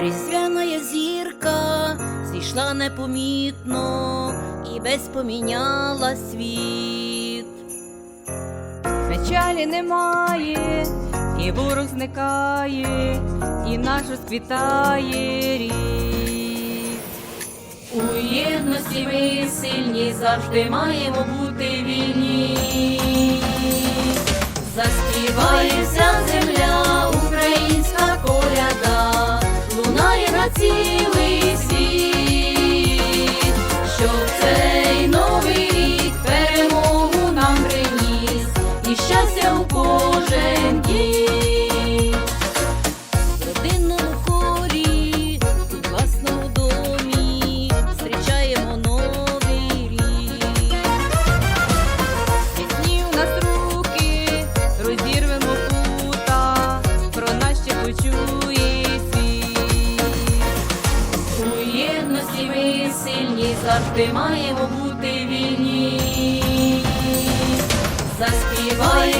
різдвяна зірка зійшла непомітно і без поміняла світ. Печалі немає, і бурок зникає, і наш розквітає рік. У єдності ми сильні завжди маємо бути вільні. Заспіваємося на цілий світ, сильні, завжди маємо бути вільні. Заспіває